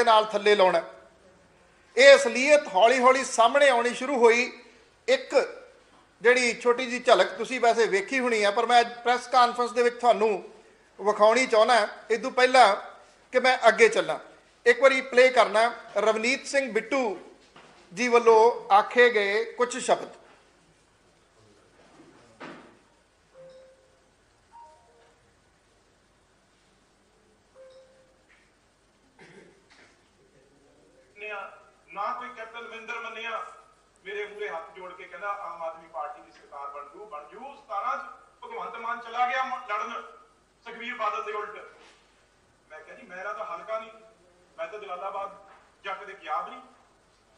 ਦੇ ਨਾਲ ਥੱਲੇ ਲਾਉਣਾ ਇਹ ਅਸਲੀਅਤ ਹੌਲੀ-ਹੌਲੀ ਸਾਹਮਣੇ ਆਉਣੀ ਸ਼ੁਰੂ ਹੋਈ। ਇੱਕ ਜਿਹੜੀ ਛੋਟੀ ਜੀ ਝਲਕ ਤੁਸੀਂ ਵੈਸੇ ਵੇਖੀ ਹੋਣੀ ਆ, ਪਰ ਮੈਂ ਪ੍ਰੈਸ ਕਾਨਫਰੰਸ ਦੇ ਵਿੱਚ ਤੁਹਾਨੂੰ ਵਿਖਾਉਣੀ ਚਾਹੁੰਦਾ ਇਹ ਤੋਂ ਪਹਿਲਾਂ ਕਿ ਮੈਂ ਅੱਗੇ ਚੱਲਾਂ। ਇੱਕ ਵਾਰੀ ਪਲੇ ਕਰਨਾ। ਰਵਨੀਤ ਸਿੰਘ ਬਿੱਟੂ ਜੀ ਵੱਲੋਂ ਆਖੇ ਗਏ ਕੁਝ ਸ਼ਬਦ। ਮੇਰੇ ਮੂਰੇ ਹੱਥ ਜੋੜ ਕੇ ਕਹਿੰਦਾ, ਆਮ ਆਦਮੀ ਪਾਰਟੀ ਦੀ ਸਰਕਾਰ ਬਣ ਜੂ ਬਣ ਜੂ। 17 ਚ ਭਗਵੰਤ ਮਾਨ ਚਲਾ ਗਿਆ ਲੜਨ। ਸੁਖਬੀਰ ਬਾਦਲ ਦੇ ਉਲਟ। ਮੈਂ ਕਿਹਾ ਜੀ, ਮੇਰਾ ਤਾਂ ਹਲਕਾ ਨਹੀਂ। ਮੈਂ ਤਾਂ ਜਲਾਲਾਬਾਦ ਜੱਟ ਦੇ ਗਿਆ ਵੀ ਨਹੀਂ।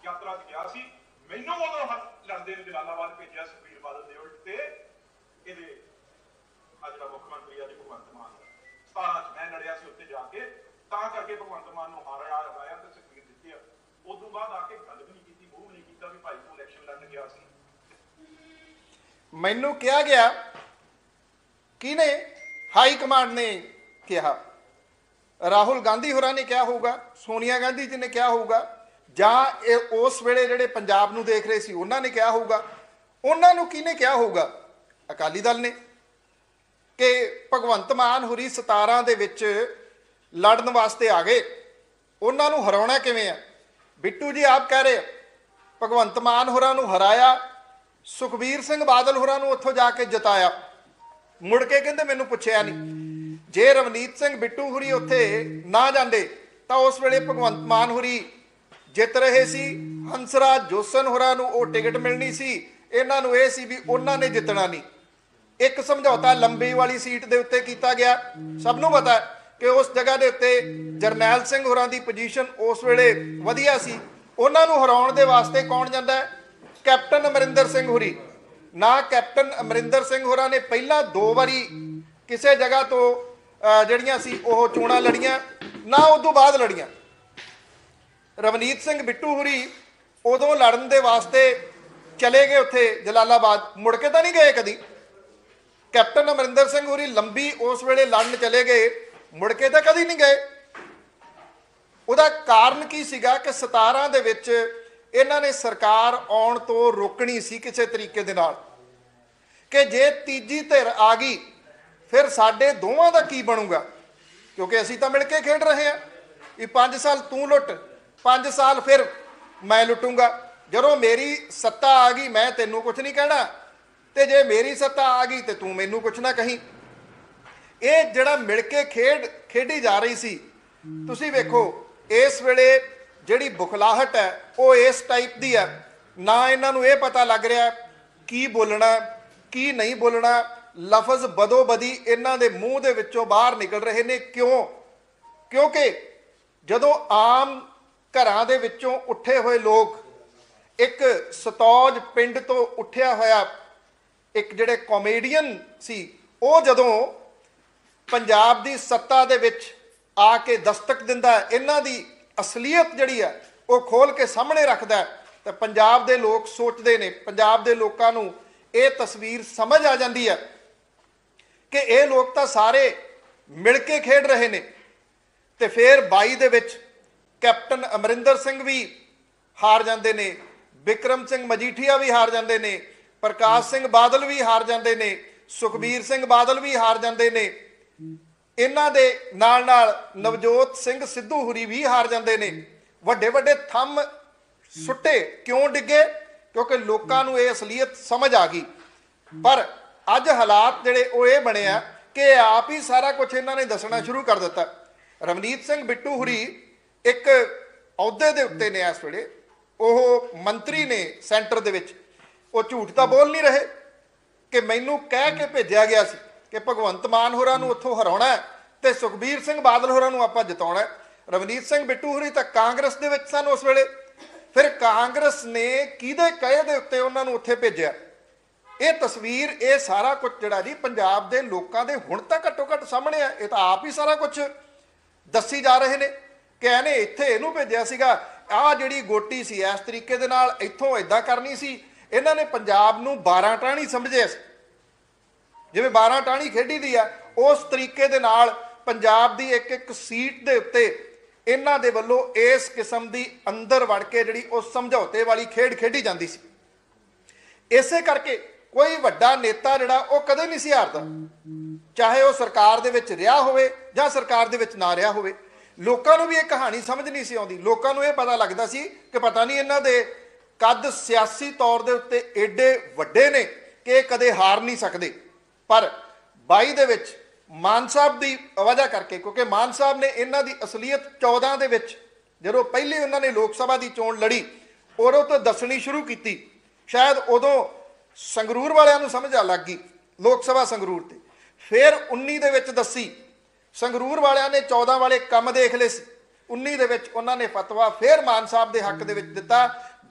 ਯਾਤਰਾ 'ਚ ਗਿਆ ਸੀ। ਮੈਨੂੰ ਉਦੋਂ ਲੜਦੇ ਨੇ ਜਲਾਲਾਬਾਦ ਭੇਜਿਆ ਸੁਖਬੀਰ ਬਾਦਲ ਦੇ ਉਲਟ ਤੇ। ਇਹਦੇ ਅੱਜ ਦਾ ਮੁੱਖ ਮੰਤਰੀ ਅੱਜ ਭਗਵੰਤ ਮਾਨ। 17 ਚ ਮੈਂ ਲੜਿਆ ਸੀ ਉੱਥੇ ਜਾ ਕੇ। ਤਾਂ ਕਰਕੇ ਭਗਵੰਤ ਮਾਨ ਨੂੰ ਹਾਰਿਆ, ਹਰਾਇਆ ਤੇ ਸੁਖਬੀਰ ਦਿੱਤੀ ਆ ਉਦੋਂ ਬਾਅਦ ਆ ਕੇ ਗੱਲ ਵੀ ਨਹੀਂ ਕੀਤੀ ਮੂੰਹ ਵੀ ਨਹੀਂ ਕੀਤਾ ਵੀ ਭਾਈ ਤੂੰ ਗਿਆ ਸੀ। ਮੈਨੂੰ ਕਿਹਾ ਗਿਆ ਕਿਹਨੇ? ਹਾਈ ਕਮਾਂਡ ਨੇ ਕਿਹਾ। ਰਾਹੁਲ ਗਾਂਧੀ ਹੋਰਾਂ ਨੇ ਕਿਹਾ ਹੋਊਗਾ ਸੋਨੀਆ ਗਾਂਧੀ ਜੀ ਨੇ ਕਿਹਾ ਹੋਊਗਾ ਜਾਂ ਇਹ ਉਸ ਵੇਲੇ ਜਿਹੜੇ ਪੰਜਾਬ ਨੂੰ ਦੇਖ ਰਹੇ ਸੀ ਉਹਨਾਂ ਨੇ ਕਿਹਾ ਹੋਊਗਾ। ਉਹਨਾਂ ਨੂੰ ਕਿਹਨੇ ਕਿਹਾ ਹੋਊਗਾ? ਅਕਾਲੀ ਦਲ ਨੇ। ਕਿ ਭਗਵੰਤ ਮਾਨ ਹੁਰੀ 17 ਦੇ ਵਿੱਚ ਲੜਨ ਵਾਸਤੇ ਆ ਗਏ। ਉਹਨਾਂ ਨੂੰ ਹਰਾਉਣਾ ਕਿਵੇਂ ਆ? ਬਿੱਟੂ ਜੀ ਆਪ ਕਹਿ ਰਹੇ ਆ, ਭਗਵੰਤ ਮਾਨ ਹੋਰਾਂ ਨੂੰ ਹਰਾਇਆ, ਸੁਖਬੀਰ ਸਿੰਘ ਬਾਦਲ ਹੋਰਾਂ ਨੂੰ ਉੱਥੋਂ ਜਾ ਕੇ ਜਿਤਾਇਆ। ਮੁੜ ਕੇ ਕਹਿੰਦੇ ਮੈਨੂੰ ਪੁੱਛਿਆ ਨਹੀਂ ਜੇ ਰਵਨੀਤ ਸਿੰਘ ਬਿੱਟੂ ਹੁਰੀ ਉੱਥੇ ਨਾ ਜਾਂਦੇ, ਤਾਂ ਉਸ ਵੇਲੇ ਭਗਵੰਤ ਮਾਨ ਹੁਰੀ ਜਿੱਤ ਰਹੇ ਸੀ। ਹੰਸਰਾਜ ਜੋਸਨ ਹੋਰਾਂ ਨੂੰ ਉਹ ਟਿਕਟ ਮਿਲਣੀ ਸੀ। ਇਹਨਾਂ ਨੂੰ ਇਹ ਸੀ ਵੀ ਉਹਨਾਂ ਨੇ ਜਿੱਤਣਾ ਨਹੀਂ ਇੱਕ ਸਮਝੌਤਾ ਲੰਬੀ ਵਾਲੀ ਸੀਟ ਦੇ ਉੱਤੇ ਕੀਤਾ ਗਿਆ। ਸਭ ਨੂੰ ਪਤਾ ਹੈ ਕਿ ਉਸ ਜਗ੍ਹਾ ਦੇ ਉੱਤੇ ਜਰਨੈਲ ਸਿੰਘ ਹੋਰਾਂ ਦੀ ਪੋਜੀਸ਼ਨ ਉਸ ਵੇਲੇ ਵਧੀਆ ਸੀ। ਉਹਨਾਂ ਨੂੰ ਹਰਾਉਣ ਦੇ ਵਾਸਤੇ ਕੌਣ ਜਾਂਦਾ ਹੈ? ਕੈਪਟਨ ਅਮਰਿੰਦਰ ਸਿੰਘ ਹੁਰੀ। ਨਾ ਕੈਪਟਨ ਅਮਰਿੰਦਰ ਸਿੰਘ ਹੋਰਾਂ ਨੇ ਪਹਿਲਾਂ ਦੋ ਵਾਰੀ ਕਿਸੇ ਜਗ੍ਹਾ ਤੋਂ ਜਿਹੜੀਆਂ ਸੀ, ਉਹ ਚੋਣਾਂ ਲੜੀਆਂ, ਨਾ ਉਸ ਤੋਂ ਬਾਅਦ ਲੜੀਆਂ। ਰਵਨੀਤ ਸਿੰਘ ਬਿੱਟੂ ਹੁਰੀ ਉਦੋਂ ਲੜਨ ਦੇ ਵਾਸਤੇ ਚਲੇ ਗਏ ਉੱਥੇ ਜਲਾਲਾਬਾਦ। ਮੁੜ ਕੇ ਤਾਂ ਨਹੀਂ ਗਏ ਕਦੀ। ਕੈਪਟਨ ਅਮਰਿੰਦਰ ਸਿੰਘ ਹੁਰੀ ਲੰਬੀ ਉਸ ਵੇਲੇ ਲੜਨ ਚਲੇ ਗਏ। ਮੁੜ ਕੇ ਤਾਂ ਕਦੀ ਨਹੀਂ ਗਏ। ਉਹਦਾ ਕਾਰਨ ਕੀ ਸੀਗਾ ਕਿ 17 ਦੇ ਵਿੱਚ ਇਹਨਾਂ ਨੇ ਸਰਕਾਰ ਆਉਣ ਤੋਂ ਰੋਕਣੀ ਸੀ ਕਿਸੇ ਤਰੀਕੇ ਦੇ ਨਾਲ। ਕਿ ਜੇ ਤੀਜੀ ਧਿਰ ਆ ਗਈ, ਫਿਰ ਸਾਡੇ ਦੋਵਾਂ ਦਾ ਕੀ ਬਣੂਗਾ? ਕਿਉਂਕਿ ਅਸੀਂ ਤਾਂ ਮਿਲ ਕੇ ਖੇਡ ਰਹੇ ਹਾਂ। ਇਹ 5 ਸਾਲ ਤੂੰ ਲੁੱਟ 5 ਸਾਲ ਫਿਰ ਮੈਂ ਲੁੱਟੂੰਗਾ। ਜਦੋਂ ਮੇਰੀ ਸੱਤਾ ਆ ਗਈ, ਮੈਂ ਤੈਨੂੰ ਕੁਝ ਨਹੀਂ ਕਹਿਣਾ। ਤੇ ਜੇ ਮੇਰੀ ਸੱਤਾ ਆ ਗਈ, ਤੇ ਤੂੰ ਮੈਨੂੰ ਕੁਝ ਨਾ ਕਹੀਂ। ਇਹ ਜਿਹੜਾ ਮਿਲ ਕੇ ਖੇਡ, ਖੇਡੀ ਜਾ ਰਹੀ ਸੀ, ਤੁਸੀਂ ਵੇਖੋ ਇਸ ਵੇਲੇ ਜਿਹੜੀ ਬੁਖਲਾਹਟ ਹੈ, ਉਹ ਇਸ ਟਾਈਪ ਦੀ ਹੈ। ਨਾ ਇਹਨਾਂ ਨੂੰ ਇਹ ਪਤਾ ਲੱਗ ਰਿਹਾ ਕੀ ਬੋਲਣਾ, ਕੀ ਨਹੀਂ ਬੋਲਣਾ। ਲਫ਼ਜ਼ ਬਦੋਬਦੀ ਇਹਨਾਂ ਦੇ ਮੂੰਹ ਦੇ ਵਿੱਚੋਂ ਬਾਹਰ ਨਿਕਲ ਰਹੇ ਨੇ। ਕਿਉਂ? ਕਿਉਂਕਿ ਜਦੋਂ ਆਮ ਘਰਾਂ ਦੇ ਵਿੱਚੋਂ ਉੱਠੇ ਹੋਏ ਲੋਕ ਇੱਕ ਸਤੌਜ ਪਿੰਡ ਤੋਂ ਉੱਠਿਆ ਹੋਇਆ ਇੱਕ ਜਿਹੜੇ ਕਾਮੇਡੀਅਨ ਸੀ, ਉਹ ਜਦੋਂ ਪੰਜਾਬ ਦੀ ਸੱਤਾ ਦੇ ਵਿੱਚ ਆ ਕੇ ਦਸਤਕ ਦਿੰਦਾ ਇਹਨਾਂ ਦੀ ਅਸਲੀਅਤ ਜਿਹੜੀ ਹੈ ਉਹ ਖੋਲ ਕੇ ਸਾਹਮਣੇ ਰੱਖਦਾ ਹੈ, ਤੇ ਪੰਜਾਬ ਦੇ ਲੋਕ ਸੋਚਦੇ ਨੇ ਪੰਜਾਬ ਦੇ ਲੋਕਾਂ ਨੂੰ ਇਹ ਤਸਵੀਰ ਸਮਝ ਆ ਜਾਂਦੀ ਹੈ ਕਿ ਇਹ ਲੋਕ ਤਾਂ ਸਾਰੇ ਮਿਲ ਕੇ ਖੇਡ ਰਹੇ ਨੇ। ਤੇ ਫਿਰ 22 ਦੇ ਵਿੱਚ ਕੈਪਟਨ ਅਮਰਿੰਦਰ ਸਿੰਘ ਵੀ ਹਾਰ ਜਾਂਦੇ ਨੇ ਵਿਕਰਮ ਸਿੰਘ ਮਜੀਠੀਆ ਵੀ ਹਾਰ ਜਾਂਦੇ ਨੇ ਪ੍ਰਕਾਸ਼ ਸਿੰਘ ਬਾਦਲ ਵੀ ਹਾਰ ਜਾਂਦੇ ਨੇ ਸੁਖਬੀਰ ਸਿੰਘ ਬਾਦਲ ਵੀ ਹਾਰ ਜਾਂਦੇ ਨੇ। ਇਹਨਾਂ ਦੇ ਨਾਲ ਨਾਲ ਨਵਜੋਤ ਸਿੰਘ ਸਿੱਧੂ ਹੁਰੀ ਵੀ ਹਾਰ ਜਾਂਦੇ ਨੇ। ਵੱਡੇ ਵੱਡੇ ਥੰਮ ਸੁੱਟੇ ਕਿਉਂ ਡਿੱਗੇ? ਕਿਉਂਕਿ ਲੋਕਾਂ ਨੂੰ ਇਹ ਅਸਲੀਅਤ ਸਮਝ ਆ ਗਈ। ਪਰ ਅੱਜ ਹਾਲਾਤ ਜਿਹੜੇ ਉਹ ਇਹ ਬਣੇ ਆ ਕਿ ਆਪ ਹੀ ਸਾਰਾ ਕੁਝ ਇਹਨਾਂ ਨੇ ਦੱਸਣਾ ਸ਼ੁਰੂ ਕਰ ਦਿੱਤਾ। ਰਵਨੀਤ ਸਿੰਘ ਬਿੱਟੂ ਹੁਰੀ ਇੱਕ ਅਹੁਦੇ ਦੇ ਉੱਤੇ ਨੇ ਇਸ ਵੇਲੇ। ਉਹ ਮੰਤਰੀ ਨੇ ਸੈਂਟਰ ਦੇ ਵਿੱਚ। ਉਹ ਝੂਠ ਤਾਂ ਬੋਲ ਨਹੀਂ ਰਹੇ ਕਿ ਮੈਨੂੰ ਕਹਿ ਕੇ ਭੇਜਿਆ ਗਿਆ ਸੀ। ਕਿ ਭਗਵੰਤ ਮਾਨ ਹੋਰਾਂ ਨੂੰ ਉੱਥੋਂ ਹਰਾਉਣਾ ਹੈ ਤੇ ਸੁਖਬੀਰ ਸਿੰਘ ਬਾਦਲ ਹੋਰਾਂ ਨੂੰ ਆਪਾਂ ਜਿਤਾਉਣਾ ਰਵਨੀਤ ਸਿੰਘ ਬਿੱਟੂ ਹੋਰੀ ਤਾਂ ਕਾਂਗਰਸ ਦੇ ਵਿੱਚ ਸਨ ਉਸ ਵੇਲੇ। ਫਿਰ ਕਾਂਗਰਸ ਨੇ ਕਿਹਦੇ ਕਹੇ ਦੇ ਉੱਤੇ ਉਹਨਾਂ ਨੂੰ ਉੱਥੇ ਭੇਜਿਆ? ਇਹ ਤਸਵੀਰ, ਇਹ ਸਾਰਾ ਕੁਝ ਜਿਹੜਾ ਜੀ ਪੰਜਾਬ ਦੇ ਲੋਕਾਂ ਦੇ ਹੁਣ ਤਾਂ ਘੱਟੋ ਘੱਟ ਸਾਹਮਣੇ ਆ, ਇਹ ਤਾਂ ਆਪ ਹੀ ਸਾਰਾ ਕੁਝ ਦੱਸੀ ਜਾ ਰਹੇ ਨੇ। ਕਿ ਇਹਨੇ ਇੱਥੇ ਇਹਨੂੰ ਭੇਜਿਆ ਸੀਗਾ, ਆਹ ਜਿਹੜੀ ਗੋਟੀ ਸੀ ਇਸ ਤਰੀਕੇ ਦੇ ਨਾਲ ਇੱਥੋਂ ਇਦਾਂ ਕਰਨੀ ਸੀ। ਇਹਨਾਂ ਨੇ ਪੰਜਾਬ ਨੂੰ 12 ਟਾਣੀ ਸਮਝਿਆ ਸੀ। ਜਿਵੇਂ 12 ਟਾਣੀ ਖੇਡੀ ਦੀ ਆ, ਉਸ ਤਰੀਕੇ ਦੇ ਨਾਲ ਪੰਜਾਬ ਦੀ ਇੱਕ ਇੱਕ ਸੀਟ ਦੇ ਉੱਤੇ ਇਹਨਾਂ ਦੇ ਵੱਲੋਂ ਇਸ ਕਿਸਮ ਦੀ ਅੰਦਰ ਵੜ ਕੇ ਜਿਹੜੀ ਉਹ ਸਮਝੌਤੇ ਵਾਲੀ ਖੇਡ ਖੇਡੀ ਜਾਂਦੀ ਸੀ। ਇਸੇ ਕਰਕੇ ਕੋਈ ਵੱਡਾ ਨੇਤਾ ਜਿਹੜਾ ਉਹ ਕਦੇ ਨਹੀਂ ਸੀ ਹਾਰਦਾ। ਚਾਹੇ ਉਹ ਸਰਕਾਰ ਦੇ ਵਿੱਚ ਰਿਹਾ ਹੋਵੇ ਜਾਂ ਸਰਕਾਰ ਦੇ ਵਿੱਚ ਨਾ ਰਿਹਾ ਹੋਵੇ, ਲੋਕਾਂ ਨੂੰ ਵੀ ਇਹ ਕਹਾਣੀ ਸਮਝ ਨਹੀਂ ਸੀ ਆਉਂਦੀ। ਲੋਕਾਂ ਨੂੰ ਇਹ ਪਤਾ ਲੱਗਦਾ ਸੀ ਕਿ ਪਤਾ ਨਹੀਂ ਇਹਨਾਂ ਦੇ ਕੱਦ ਸਿਆਸੀ ਤੌਰ ਦੇ ਉੱਤੇ ਏਡੇ ਵੱਡੇ ਨੇ ਕਿ ਕਦੇ ਹਾਰ ਨਹੀਂ ਸਕਦੇ। ਪਰ 22 ਦੇ ਵਿੱਚ ਮਾਨ ਸਾਹਿਬ ਦੀ ਵਜ੍ਹਾ ਕਰਕੇ, ਕਿਉਂਕਿ ਮਾਨ ਸਾਹਿਬ ਨੇ ਇਹਨਾਂ ਦੀ ਅਸਲੀਅਤ 14 ਦੇ ਵਿੱਚ, ਜਦੋਂ ਪਹਿਲੀ ਉਹਨਾਂ ਨੇ ਲੋਕ ਸਭਾ ਦੀ ਚੋਣ ਲੜੀ, ਉਦੋਂ ਤੋਂ ਦੱਸਣੀ ਸ਼ੁਰੂ ਕੀਤੀ। ਸ਼ਾਇਦ ਉਦੋਂ ਸੰਗਰੂਰ ਵਾਲਿਆਂ ਨੂੰ ਸਮਝ ਆ ਲੱਗ ਗਈ, ਲੋਕ ਸਭਾ ਸੰਗਰੂਰ ਤੇ। ਫਿਰ 19 ਦੇ ਵਿੱਚ ਦੱਸੀ, ਸੰਗਰੂਰ ਵਾਲਿਆਂ ਨੇ 14 ਵਾਲੇ ਕੰਮ ਦੇਖ ਲਏ ਸੀ। 19 ਦੇ ਵਿੱਚ ਉਹਨਾਂ ਨੇ ਫਤਵਾ ਫਿਰ ਮਾਨ ਸਾਹਿਬ ਦੇ ਹੱਕ ਦੇ ਵਿੱਚ ਦਿੱਤਾ।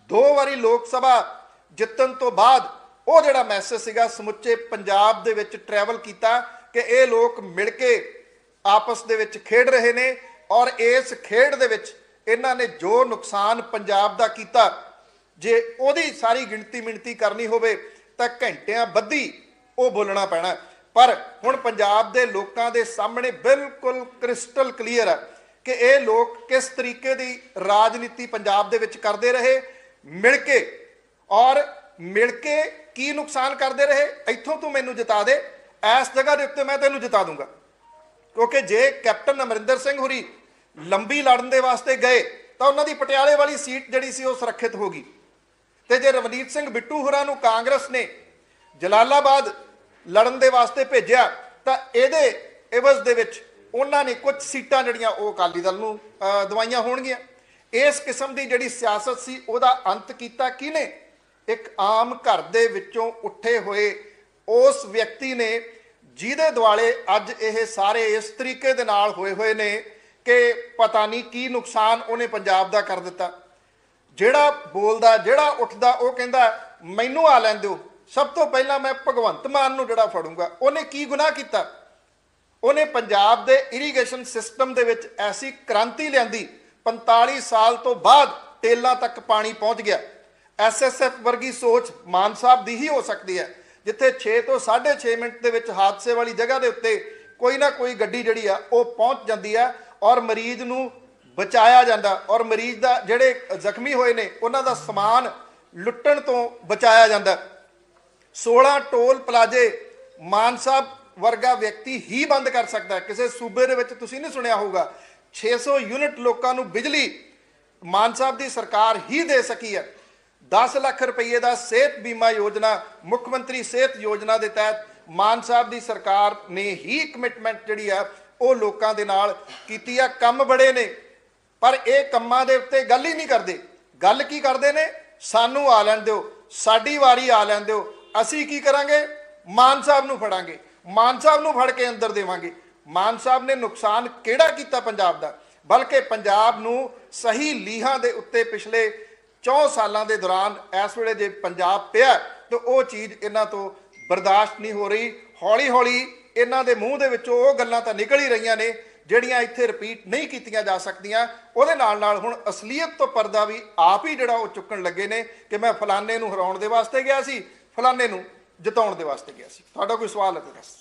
ਦੋ ਵਾਰੀ ਲੋਕ ਸਭਾ ਜਿੱਤਣ ਤੋਂ ਬਾਅਦ ਉਹ ਜਿਹੜਾ ਮੈਸੇਜ ਸੀਗਾ, ਸਮੁੱਚੇ ਪੰਜਾਬ ਦੇ ਵਿੱਚ ਟਰੈਵਲ ਕੀਤਾ ਕਿ ਇਹ ਲੋਕ ਮਿਲ ਕੇ ਆਪਸ ਦੇ ਵਿੱਚ ਖੇਡ ਰਹੇ ਨੇ ਔਰ ਇਸ ਖੇਡ ਦੇ ਵਿੱਚ ਇਹਨਾਂ ਨੇ ਜੋ ਨੁਕਸਾਨ ਪੰਜਾਬ ਦਾ ਕੀਤਾ, ਜੇ ਉਹਦੀ ਸਾਰੀ ਗਿਣਤੀ ਮਿਣਤੀ ਕਰਨੀ ਹੋਵੇ ਤਾਂ ਘੰਟਿਆਂ ਬੱਧੀ ਉਹ ਬੋਲਣਾ ਪੈਣਾ। ਪਰ ਹੁਣ ਪੰਜਾਬ ਦੇ ਲੋਕਾਂ ਦੇ ਸਾਹਮਣੇ ਬਿਲਕੁਲ ਕ੍ਰਿਸਟਲ ਕਲੀਅਰ ਹੈ ਕਿ ਇਹ ਲੋਕ ਕਿਸ ਤਰੀਕੇ ਦੀ ਰਾਜਨੀਤੀ ਪੰਜਾਬ ਦੇ ਵਿੱਚ ਕਰਦੇ ਰਹੇ, ਮਿਲ ਕੇ ਔਰ ਮਿਲ ਕੇ ਕੀ ਨੁਕਸਾਨ ਕਰਦੇ ਰਹੇ, ਇੱਥੋਂ ਤੂੰ ਮੈਨੂੰ ਜਿਤਾ ਦੇ, ਇਸ ਜਗ੍ਹਾ ਦੇ ਉੱਤੇ ਮੈਂ ਤੈਨੂੰ ਜਿਤਾ ਦੂੰਗਾ। ਕਿਉਂਕਿ ਜੇ ਕੈਪਟਨ ਅਮਰਿੰਦਰ ਸਿੰਘ ਹੁਰੀ ਲੰਬੀ ਲੜਨ ਦੇ ਵਾਸਤੇ ਗਏ, ਤਾਂ ਉਹਨਾਂ ਦੀ ਪਟਿਆਲੇ ਵਾਲੀ ਸੀਟ ਜਿਹੜੀ ਸੀ ਉਹ ਸੁਰੱਖਿਅਤ ਹੋ ਗਈ। ਤੇ ਜੇ ਰਵਨੀਤ ਸਿੰਘ ਬਿੱਟੂ ਹੁਰਾਂ ਨੂੰ ਕਾਂਗਰਸ ਨੇ ਜਲਾਲਾਬਾਦ ਲੜਨ ਦੇ ਵਾਸਤੇ ਭੇਜਿਆ, ਤਾਂ ਇਹਦੇ ਇਵਜ਼ ਦੇ ਵਿੱਚ ਉਹਨਾਂ ਨੇ ਕੁਝ ਸੀਟਾਂ ਜਿਹੜੀਆਂ ਉਹ ਅਕਾਲੀ ਦਲ ਨੂੰ ਦਵਾਈਆਂ ਹੋਣਗੀਆਂ। ਇਸ ਕਿਸਮ ਦੀ ਜਿਹੜੀ ਸਿਆਸਤ ਸੀ, ਉਹਦਾ ਅੰਤ ਕੀਤਾ ਕਿਹਨੇ? ਇੱਕ ਆਮ ਘਰ ਦੇ ਵਿੱਚੋਂ ਉੱਠੇ ਹੋਏ ਉਸ ਵਿਅਕਤੀ ਨੇ, ਜਿਹਦੇ ਦੁਆਲੇ ਅੱਜ ਇਹ ਸਾਰੇ ਇਸ ਤਰੀਕੇ ਦੇ ਨਾਲ ਹੋਏ ਹੋਏ ਨੇ ਕਿ ਪਤਾ ਨਹੀਂ ਕੀ ਨੁਕਸਾਨ ਉਹਨੇ ਪੰਜਾਬ ਦਾ ਕਰ ਦਿੱਤਾ। ਜਿਹੜਾ ਬੋਲਦਾ, ਜਿਹੜਾ ਉੱਠਦਾ, ਉਹ ਕਹਿੰਦਾ, ਮੈਨੂੰ ਆ ਲੈਣ ਦਿਓ। ਸਭ ਤੋਂ ਪਹਿਲਾਂ ਮੈਂ ਭਗਵੰਤ ਮਾਨ ਨੂੰ ਜਿਹੜਾ ਫੜੂੰਗਾ। ਉਹਨੇ ਕੀ ਗੁਨਾਹ ਕੀਤਾ? ਉਹਨੇ ਪੰਜਾਬ ਦੇ ਇਰੀਗੇਸ਼ਨ ਸਿਸਟਮ ਦੇ ਵਿੱਚ ਐਸੀ ਕ੍ਰਾਂਤੀ ਲਿਆਂਦੀ। 45 ਸਾਲ ਤੋਂ ਬਾਅਦ ਟੇਲਾਂ ਤੱਕ ਪਾਣੀ ਪਹੁੰਚ ਗਿਆ। ਐਸਐਸਐਫ ਵਰਗੀ ਸੋਚ ਮਾਨ ਸਾਹਿਬ ਦੀ ਹੀ ਹੋ ਸਕਦੀ ਹੈ, ਜਿੱਥੇ 6 ਤੋਂ 6.5 ਮਿੰਟ ਦੇ ਵਿੱਚ ਹਾਦਸੇ ਵਾਲੀ ਜਗ੍ਹਾ ਦੇ ਉੱਤੇ ਕੋਈ ਨਾ ਕੋਈ ਗੱਡੀ ਜਿਹੜੀ ਆ, ਉਹ ਪਹੁੰਚ ਜਾਂਦੀ ਆ ਔਰ ਮਰੀਜ਼ ਨੂੰ ਬਚਾਇਆ ਜਾਂਦਾ ਔਰ ਮਰੀਜ਼ ਦਾ ਜਿਹੜੇ ਜ਼ਖਮੀ ਹੋਏ ਨੇ, ਉਹਨਾਂ ਦਾ ਸਮਾਨ ਲੁੱਟਣ ਤੋਂ ਬਚਾਇਆ ਜਾਂਦਾ 16 ਟੋਲ ਪਲਾਜ਼ੇ ਮਾਨ ਸਾਹਿਬ ਵਰਗਾ ਵਿਅਕਤੀ ਹੀ ਬੰਦ ਕਰ ਸਕਦਾ ਕਿਸੇ ਸੂਬੇ ਦੇ ਵਿੱਚ ਤੁਸੀਂ ਨਹੀਂ ਸੁਣਿਆ ਹੋਊਗਾ 600 ਯੂਨਿਟ ਲੋਕਾਂ ਨੂੰ ਬਿਜਲੀ ਮਾਨ ਸਾਹਿਬ ਦੀ ਸਰਕਾਰ ਹੀ ਦੇ ਸਕੀ ਹੈ। 10 ਲੱਖ ਰੁਪਏ ਦਾ ਸਿਹਤ ਬੀਮਾ ਯੋਜਨਾ, ਮੁੱਖ ਮੰਤਰੀ ਸਿਹਤ ਯੋਜਨਾ ਦੇ ਤਹਿਤ ਮਾਨ ਸਾਹਿਬ ਦੀ ਸਰਕਾਰ ਨੇ ਹੀ ਕਮਿਟਮੈਂਟ ਜਿਹੜੀ ਆ, ਉਹ ਲੋਕਾਂ ਦੇ ਨਾਲ ਕੀਤੀ ਆ। ਕੰਮ ਬੜੇ ਨੇ, ਪਰ ਇਹ ਕੰਮਾਂ ਦੇ ਉੱਤੇ ਗੱਲ ਹੀ ਨਹੀਂ ਕਰਦੇ। ਗੱਲ ਕੀ ਕਰਦੇ ਨੇ? ਸਾਨੂੰ ਆ ਲੈਣ ਦਿਓ, ਸਾਡੀ ਵਾਰੀ ਆ ਲੈਣ ਦਿਓ। ਅਸੀਂ ਕੀ ਕਰਾਂਗੇ? ਮਾਨ ਸਾਹਿਬ ਨੂੰ ਫੜਾਂਗੇ। ਮਾਨ ਸਾਹਿਬ ਨੂੰ ਫੜ ਕੇ ਅੰਦਰ ਦੇਵਾਂਗੇ। ਮਾਨ ਸਾਹਿਬ ਨੇ ਨੁਕਸਾਨ ਕਿਹੜਾ ਕੀਤਾ ਪੰਜਾਬ ਦਾ? ਬਲਕਿ ਪੰਜਾਬ ਨੂੰ ਸਹੀ ਲੀਹਾਂ ਦੇ ਉੱਤੇ ਪਿਛਲੇ 4 ਸਾਲਾਂ ਦੇ ਦੌਰਾਨ ਇਸ ਵੇਲੇ ਜੇ ਪੰਜਾਬ ਪਿਆ ਤਾਂ ਉਹ ਚੀਜ਼ ਇਹਨਾਂ ਤੋਂ ਬਰਦਾਸ਼ਤ ਨਹੀਂ ਹੋ ਰਹੀ। ਹੌਲੀ ਹੌਲੀ ਇਹਨਾਂ ਦੇ ਮੂੰਹ ਦੇ ਵਿੱਚੋਂ ਉਹ ਗੱਲਾਂ ਤਾਂ ਨਿਕਲ ਹੀ ਰਹੀਆਂ ਨੇ, ਜਿਹੜੀਆਂ ਇੱਥੇ ਰਿਪੀਟ ਨਹੀਂ ਕੀਤੀਆਂ ਜਾ ਸਕਦੀਆਂ। ਉਹਦੇ ਨਾਲ ਨਾਲ ਹੁਣ ਅਸਲੀਅਤ ਤੋਂ ਪਰਦਾ ਵੀ ਆਪ ਹੀ ਜਿਹੜਾ ਉਹ ਚੁੱਕਣ ਲੱਗੇ ਨੇ ਕਿ ਮੈਂ ਫਲਾਣੇ ਨੂੰ ਹਰਾਉਣ ਦੇ ਵਾਸਤੇ ਗਿਆ ਸੀ, ਫਲਾਣੇ ਨੂੰ ਜਿਤਾਉਣ ਦੇ ਵਾਸਤੇ ਗਿਆ ਸੀ। ਤੁਹਾਡਾ ਕੋਈ ਸਵਾਲ ਹੈ ਤਾਂ ਦੱਸ।